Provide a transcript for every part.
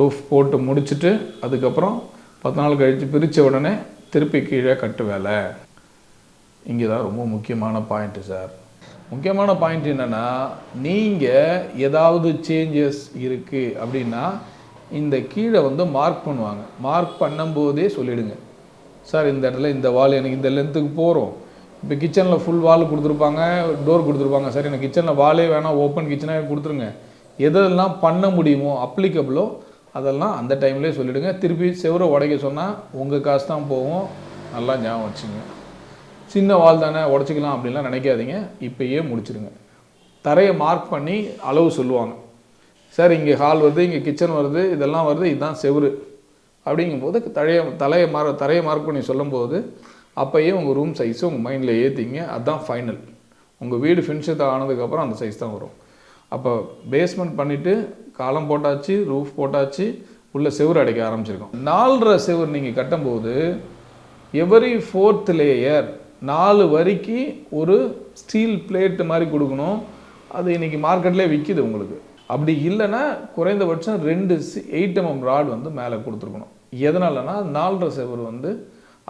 Roof போட்டு முடிச்சுட்டு அதுக்கப்புறம் பத்து நாள் கழித்து பிரித்த உடனே திருப்பி கீழே கட்டு வேலை. இங்கே தான் ரொம்ப முக்கியமான பாயிண்ட்டு சார் முக்கியமான பாயிண்ட் என்னென்னா நீங்கள் ஏதாவது சேஞ்சஸ் இருக்குது அப்படின்னா இந்த கீழே வந்து மார்க் பண்ணுவாங்க. மார்க் பண்ணும்போதே சொல்லிவிடுங்க சார் இந்த இடத்துல இந்த வால் எனக்கு இந்த லென்த்துக்கு போகிறோம் இப்போ கிச்சனில் ஃபுல் வால் கொடுத்துருப்பாங்க டோர் கொடுத்துருப்பாங்க. சார் எனக்கு கிச்சனில் வாலே வேணாம் ஓப்பன் கிச்சனாக கொடுத்துருங்க. எதெல்லாம் பண்ண முடியுமோ அப்ளிகபிளோ அதெல்லாம் அந்த டைம்லேயே சொல்லிவிடுங்க திருப்பி செவரை உடைக்க சொன்னால் உங்கள் காசு தான் போகும். நல்லா ஞாபகம் வச்சுங்க. சின்ன வால் தானே உடச்சிக்கலாம் அப்படின்லாம் நினைக்காதீங்க. இப்போயே முடிச்சிடுங்க. தரையை மார்க் பண்ணி அளவு சொல்லுவாங்க. சார் இங்கே ஹால் வருது இங்கே கிச்சன் வருது இதெல்லாம் வருது இதுதான் செவுரு. அப்படிங்கும்போது தழைய தலையை மார் தரையை மார்க் பண்ணி சொல்லும்போது அப்போயே உங்கள் ரூம் சைஸை உங்கள் மைண்டில் ஏற்றிங்க அதுதான் ஃபைனல் உங்கள் வீடு ஃபினிஷத் ஆனதுக்கப்புறம் அந்த சைஸ் தான் வரும். அப்போ பேஸ்மெண்ட் பண்ணிவிட்டு காலம் போட்டாச்சு ரூஃப் போட்டாச்சு உள்ள செவுரு அடைக்க ஆரம்பிச்சிருக்கோம். நாலரை செவுரு நீங்கள் கட்டும்போது எவரி ஃபோர்த் லேயர் நாலு வரிக்கு ஒரு ஸ்டீல் பிளேட்டு மாதிரி கொடுக்கணும். அது இன்னைக்கு மார்க்கெட்லேயே விற்கிது உங்களுக்கு. அப்படி இல்லைன்னா குறைந்தபட்சம் ரெண்டு எயிட் எம்எம் ராட் வந்து மேலே கொடுத்துருக்கணும். எதனாலனா நாலரை செவர் வந்து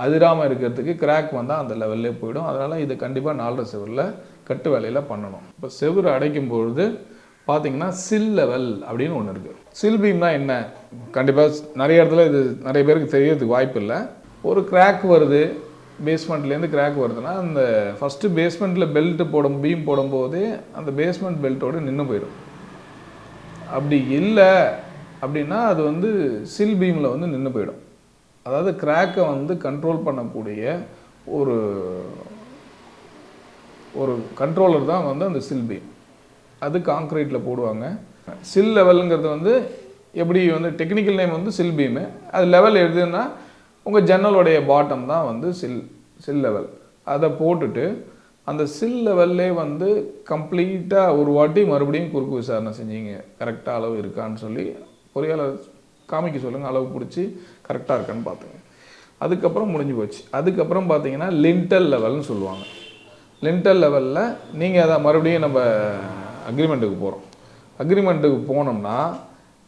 அதிராமல் இருக்கிறதுக்கு கிராக் வந்தால் அந்த லெவல்லே போயிடும். அதனால் இது கண்டிப்பாக நாலரை செவரில் கட்டு வேலையில் பண்ணணும். இப்போ செவுரு அடைக்கும் பொழுது பார்த்தீங்கன்னா சில் லெவல் அப்படின்னு ஒன்று இருக்குது சில் பீம்னா என்ன? கண்டிப்பாக நிறைய இடத்துல இது நிறைய பேருக்கு தெரியறதுக்கு வாய்ப்பு இல்லை. ஒரு கிராக் வருது பேஸ்மெண்ட்லேருந்து கிராக் வருதுன்னா அந்த ஃபஸ்ட்டு பேஸ்மெண்ட்டில் பெல்ட்டு போடும் பீம் போடும்போதே அந்த பேஸ்மெண்ட் பெல்ட்டோடு நின்று போயிடும். அப்படி இல்லை அப்படின்னா அது வந்து சில் பீமில் வந்து நின்று போயிடும். அதாவது கிராக்கை வந்து கண்ட்ரோல் பண்ணக்கூடிய ஒரு ஒரு கண்ட்ரோலர் தான் வந்து அந்த சில் பீம் அது காங்க்ரீட்டில் போடுவாங்க. சில் லெவலுங்கிறது வந்து எப்படி வந்து டெக்னிக்கல் நேம் வந்து சில் பீமு அது லெவல் எதுன்னா உங்கள் ஜன்னலுடைய பாட்டம் தான் வந்து சில் சில் லெவல் அதை போட்டுட்டு அந்த சில் லெவல்லே வந்து கம்ப்ளீட்டாக ஒரு வாட்டி மறுபடியும் குறுக்கு விசாரணை செஞ்சீங்க. கரெக்டாக அளவு இருக்கான்னு சொல்லி பொறியாளர் காமிக்க சொல்லுங்கள் அளவு பிடிச்சி கரெக்டாக இருக்கான்னு பார்த்துங்க அதுக்கப்புறம் முடிஞ்சு போச்சு. அதுக்கப்புறம் பார்த்தீங்கன்னா லிண்டல் லெவல்னு சொல்லுவாங்க. லிண்டல் லெவலில் நீங்கள் அதை மறுபடியும் நம்ம அக்ரிமெண்ட்டுக்கு போகிறோம் அக்ரிமெண்ட்டுக்கு போனோம்னா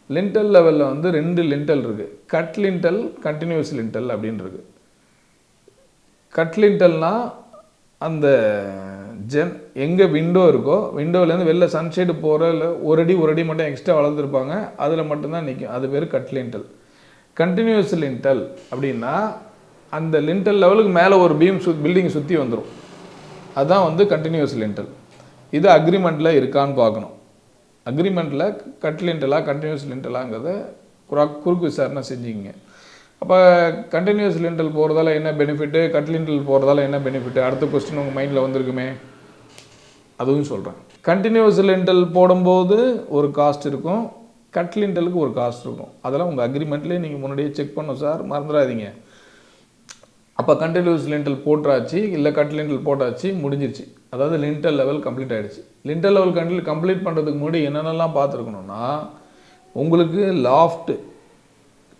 லிண்டல் லெவலில் வந்து ரெண்டு லிண்டல் இருக்குது கட் லிண்டல் கண்டினியூஸ் லிண்டல் அப்படின்னு இருக்குது கட் லிண்டல்னால் அந்த ஜென் எங்கே விண்டோ இருக்கோ விண்டோலேருந்து வெளில சன்ஷேடு போகிற இல்லை ஒரு அடி ஒரு அடி மட்டும் எக்ஸ்ட்ரா வளர்ந்துருப்பாங்க அதில் மட்டும்தான் நிற்கும் அது பேர் கட் லிண்டல் கண்டினியூஸ் லிண்டல் அப்படின்னா அந்த லிண்டல் லெவலுக்கு மேலே ஒரு பீம் சு பில்டிங் சுற்றி வந்துடும் அதுதான் வந்து கண்டினியூஸ் லிண்டல் இது அக்ரிமெண்ட்டில் இருக்கான்னு பார்க்கணும். அக்ரிமெண்ட்டில் கட் கண்டினியூஸ் லிண்டலாங்கிறத குறா குறுக்கு விசாரணை செஞ்சுக்கிங்க. அப்போ கண்டினியூஸ் லிண்டல் போகிறதால என்ன பெனிஃபிட்டு கட்லிண்டல் போகிறதால என்ன பெனிஃபிட்டு அடுத்த கொஸ்டின் உங்கள் மைண்டில் வந்திருக்குமே. அதுவும் சொல்கிறேன் கண்டினியூஸ் லிண்டல் போடும்போது ஒரு காஸ்ட் இருக்கும். கட்லிண்டலுக்கு ஒரு காஸ்ட் இருக்கும். அதெல்லாம் உங்கள் அக்ரிமெண்ட்லேயே நீங்கள் முன்னாடியே செக் பண்ணோம் சார் மறந்துடாதீங்க. அப்போ கண்டினியூஸ் லிண்டல் போட்டாச்சு இல்லை கட்லிண்டல் போட்டாச்சு முடிஞ்சிருச்சு. அதாவது லிண்டல் லெவல் கம்ப்ளீட் ஆகிடுச்சு லிண்டல் லெவல் கண்டில் கம்ப்ளீட் பண்ணுறதுக்கு முன்னாடி என்னென்னலாம் பார்த்துருக்கணும்னா உங்களுக்கு லாஃப்ட்டு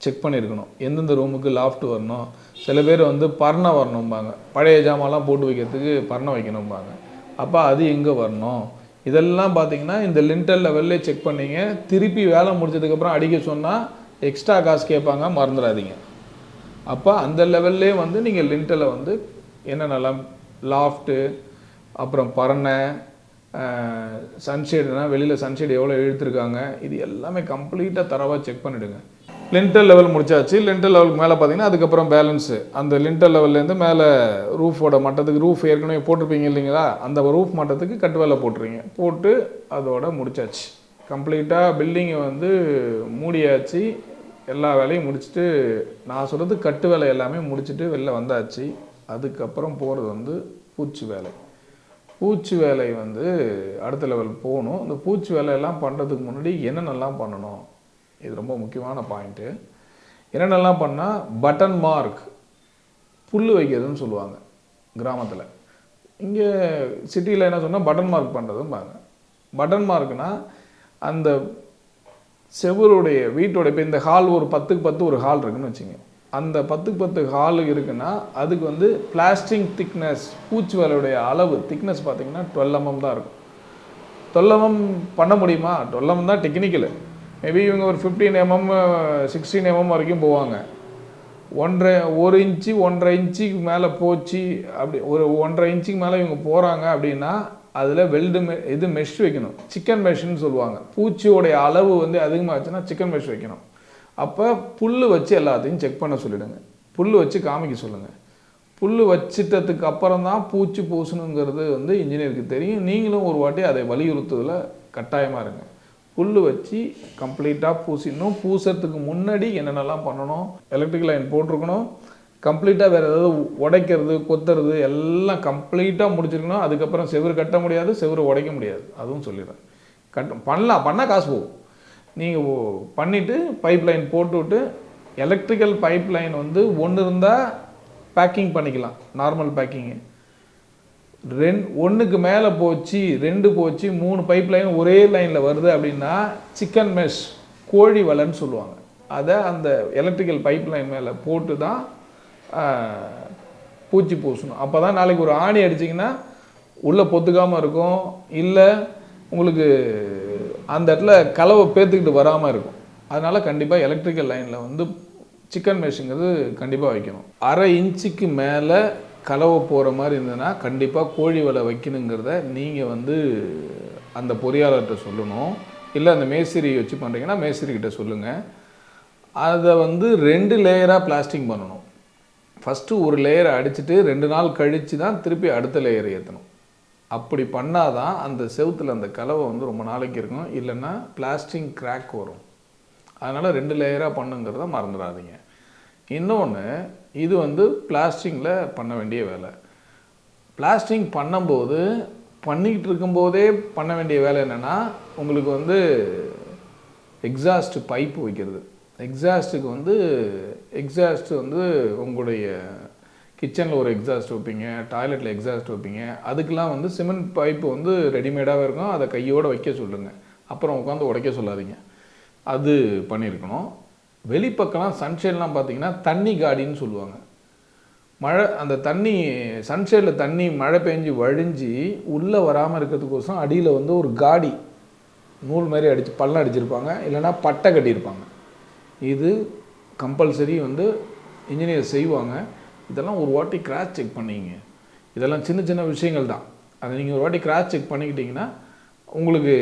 செக் பண்ணியிருக்கணும் எந்தெந்த ரூமுக்கு லாஃப்ட் வரணும். சில பேர் வந்து பர்ணை வரணும்பாங்க. பழைய ஜாமான்லாம் போட்டு வைக்கிறதுக்கு பர்ணை வைக்கணும்பாங்க. அப்போ அது எங்கே வரணும்? இதெல்லாம் பார்த்தீங்கன்னா இந்த லிண்டல் லெவல்லே செக் பண்ணீங்க. திருப்பி வேலை முடிச்சதுக்கப்புறம் அடிக்க சொன்னால் எக்ஸ்ட்ரா காசு கேட்பாங்க மறந்துடாதீங்க. அப்போ அந்த லெவல்லே வந்து நீங்கள் லிண்டலை வந்து என்னென்னலாம் லாஃப்ட்டு அப்புறம் பறனை சன்ஷேடுனா வெளியில் சன்ஷேடு எவ்வளோ இழுத்துருக்காங்க இது எல்லாமே கம்ப்ளீட்டாக தரவாக செக் பண்ணிவிடுங்க லிண்டல் லெவல் முடிச்சாச்சு. லிண்டல் லெவலுக்கு மேலே பார்த்தீங்கன்னா அதுக்கப்புறம் பேலன்ஸு அந்த லிண்டல் லெவல்லேருந்து மேலே ரூஃபோட மட்டத்துக்கு ரூஃப் ஏற்கனவே போட்டிருப்பீங்க இல்லைங்களா அந்த ரூஃப் மட்டத்துக்கு கட்டு வேலை போட்டுருங்க போட்டு அதோட முடிச்சாச்சு. கம்ப்ளீட்டாக பில்டிங்கை வந்து மூடியாச்சு. எல்லா வேலையும் முடிச்சுட்டு நான் சொல்கிறது கட்டு வேலை எல்லாமே முடிச்சுட்டு வெளில வந்தாச்சு. அதுக்கப்புறம் போகிறது வந்து பூச்சி வேலை. பூச்சி வேலை வந்து அடுத்த லெவல் போகணும். இந்த பூச்சி வேலையெல்லாம் பண்ணுறதுக்கு முன்னாடி என்னென்னலாம் பண்ணணும்? இது ரொம்ப முக்கியமான பாயிண்ட்டு என்னென்னலாம் பண்ணால் பட்டன் மார்க் புல் வைக்கிறதுன்னு சொல்லுவாங்க கிராமத்தில். இங்கே சிட்டியில் என்ன சொன்னால் பட்டன் மார்க் பண்ணுறதும்பாங்க பட்டன் மார்க்னால் அந்த செவருடைய வீட்டோட இப்போ இந்த ஹால் ஒரு பத்துக்கு பத்து ஒரு ஹால் இருக்குன்னு வச்சுங்க அந்த பத்துக்கு பத்து ஹால் இருக்குன்னா அதுக்கு வந்து பிளாஸ்டிக் திக்னஸ் பூச்சி வேலையுடைய அளவு திக்னஸ் பார்த்தீங்கன்னா டுவெல் எம்எம் mm தான் இருக்கும். டுவெல் எம்எம் mm பண்ண முடியுமா? டுவெல் எம்எம் mm தான் டெக்னிக்கலு மேபி இவங்க ஒரு ஃபிஃப்டீன் எம்எம் சிக்ஸ்டீன் எம்எம் வரைக்கும் போவாங்க. ஒன்றரை ஒரு இன்ச்சு ஒன்றரை இன்ச்சுக்கு மேலே போச்சு அப்படி ஒரு ஒன்றரை இன்ச்சுக்கு மேலே இவங்க போகிறாங்க அப்படின்னா அதில் வெல்டு மெ இது மெஷ் வைக்கணும். சிக்கன் மெஷ்ன்னு சொல்லுவாங்க. பூச்சியோடைய அளவு வந்து அதிகமாக ஆச்சுன்னா சிக்கன் மெஷ் வைக்கணும். அப்போ புல் வச்சு எல்லாத்தையும் செக் பண்ண சொல்லிவிடுங்க புல் வச்சு காமிக்க சொல்லுங்கள் புல் வச்சிட்டதுக்கு அப்புறம் தான் பூச்சி பூசணுங்கிறது வந்து இன்ஜினியருக்கு தெரியும். நீங்களும் ஒரு வாட்டி அதை வலியுறுத்துவதில் கட்டாயமாக இருங்க. புல் வச்சு கம்ப்ளீட்டாக பூசிடணும். பூசறதுக்கு முன்னாடி என்னென்னலாம் பண்ணணும்? எலக்ட்ரிக் லைன் போட்டிருக்கணும். கம்ப்ளீட்டாக வேறு ஏதாவது உடைக்கிறது கொத்துறது எல்லாம் கம்ப்ளீட்டாக முடிச்சிருக்கணும். அதுக்கப்புறம் செவுரு கட்ட முடியாது செவுரு உடைக்க முடியாது. அதுவும் சொல்லிடுறேன். கட் பண்ணலாம். பண்ணால் காசு போகும். நீங்கள் பண்ணிவிட்டு பைப் லைன் போட்டுவிட்டு எலக்ட்ரிக்கல் பைப் லைன் வந்து ஒன்று இருந்தால் பேக்கிங் பண்ணிக்கலாம் நார்மல் பேக்கிங்கு ரெண் ஒன்றுக்கு மேலே போச்சு ரெண்டு போச்சு மூணு பைப் லைன் ஒரே லைனில் வருது அப்படின்னா சிக்கன் மெஷ் கோழி வலைன்னு சொல்லுவாங்க. அதை அந்த எலக்ட்ரிக்கல் பைப் லைன் மேலே போட்டு தான் பூச்சி பூசணும். அப்போ தான் நாளைக்கு ஒரு ஆணி அடிச்சிங்கன்னா உள்ளே பொத்துக்காமல் இருக்கும். இல்லை உங்களுக்கு அந்த இடத்துல கலவை பேத்துக்கிட்டு வராமல் இருக்கும். அதனால் கண்டிப்பாக எலக்ட்ரிக்கல் லைனில் வந்து சிக்கன் மேஷுங்கிறது கண்டிப்பாக வைக்கணும். அரை இன்ச்சுக்கு மேலே கலவை போகிற மாதிரி இருந்ததுன்னா கண்டிப்பாக கோழி வலை வைக்கணுங்கிறத நீங்கள் வந்து அந்த பொறியாளர்கிட்ட சொல்லணும். இல்லை அந்த மேஸ்திரி வச்சு பண்ணுறீங்கன்னா மேஸ்திரிக்கிட்ட சொல்லுங்கள் அதை வந்து ரெண்டு லேயராக பிளாஸ்டிங் பண்ணணும். ஃபஸ்ட்டு ஒரு லேயரை அடிச்சுட்டு ரெண்டு நாள் கழித்து தான் திருப்பி அடுத்த லேயரை ஏற்றணும் அப்படி பண்ணாதான் அந்த செவுத்தில் அந்த கலவை வந்து ரொம்ப நாளைக்கு இருக்கும். இல்லைன்னா பிளாஸ்டிங் கிராக் வரும். அதனால் ரெண்டு லேயராக பண்ணுங்கிறத மறந்துடாதீங்க. இன்னொன்று இது வந்து பிளாஸ்டிங்கில் பண்ண வேண்டிய வேலை. பிளாஸ்டிங் பண்ணும்போது பண்ணிக்கிட்டு இருக்கும்போதே பண்ண வேண்டிய வேலை என்னென்னா உங்களுக்கு வந்து எக்ஸாஸ்ட் பைப் வைக்கிறது. எக்ஸாஸ்ட்டுக்கு வந்து எக்ஸாஸ்ட் வந்து உங்களுடைய கிச்சனில் ஒரு எக்ஸாஸ்ட் வைப்பீங்க டாய்லெட்டில் எக்ஸாஸ்ட் வைப்பீங்க. அதுக்கெலாம் வந்து சிமெண்ட் பைப்பு வந்து ரெடிமேடாகவே இருக்கும். அதை கையோடு வைக்க சொல்லுங்கள் அப்புறம் உட்காந்து உடைக்க சொல்லாதீங்க. அது பண்ணியிருக்கணும். வெளிப்பக்கம்லாம் சன்ஷேட்லாம் பார்த்தீங்கன்னா தண்ணி காடின்னு சொல்லுவாங்க. மழை அந்த தண்ணி சன்ஷேடில் தண்ணி மழை பெஞ்சு வழிஞ்சு உள்ளே வராமல் இருக்கிறதுக்கோசரம் அடியில் வந்து ஒரு காடி நூல் மாதிரி அடித்து பள்ளம் அடிச்சிருப்பாங்க. இல்லைன்னா பட்டை கட்டியிருப்பாங்க. இது கம்பல்சரி வந்து இன்ஜினியர் செய்வாங்க. இதெல்லாம் ஒரு வாட்டி கிராஸ் செக் பண்ணிங்க. இதெல்லாம் சின்ன சின்ன விஷயங்கள் தான். அதை நீங்கள் ஒரு வாட்டி கிராஸ் செக் பண்ணிக்கிட்டிங்கன்னா உங்களுக்கு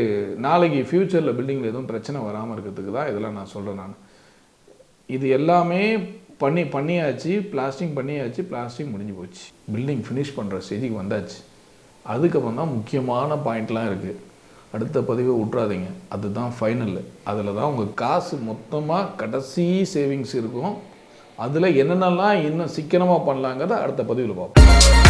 நாளைக்கு ஃப்யூச்சரில் பில்டிங்கில் எதுவும் பிரச்சனை வராமல் இருக்கிறதுக்கு தான் இதெல்லாம் நான் சொல்கிறேன் நான். இது எல்லாமே பண்ணி பண்ணியாச்சு பிளாஸ்டிங் பண்ணியாச்சு பிளாஸ்டிங் முடிஞ்சு போச்சு. பில்டிங் ஃபினிஷ் பண்ணுற ஸ்டேஜுக்கு வந்தாச்சு. அதுக்கப்புறம் தான் முக்கியமான பாயிண்ட்லாம் இருக்குது அடுத்த பதிவை விட்றாதீங்க அதுதான் ஃபைனல் அதில் தான் உங்கள் காசு மொத்தமாக கடைசி சேவிங்ஸ் இருக்கும். அதில் என்னென்னலாம் இன்னும் சிக்கனமாக பண்ணலாங்கிறத அடுத்த பதிவில் பார்ப்போம்.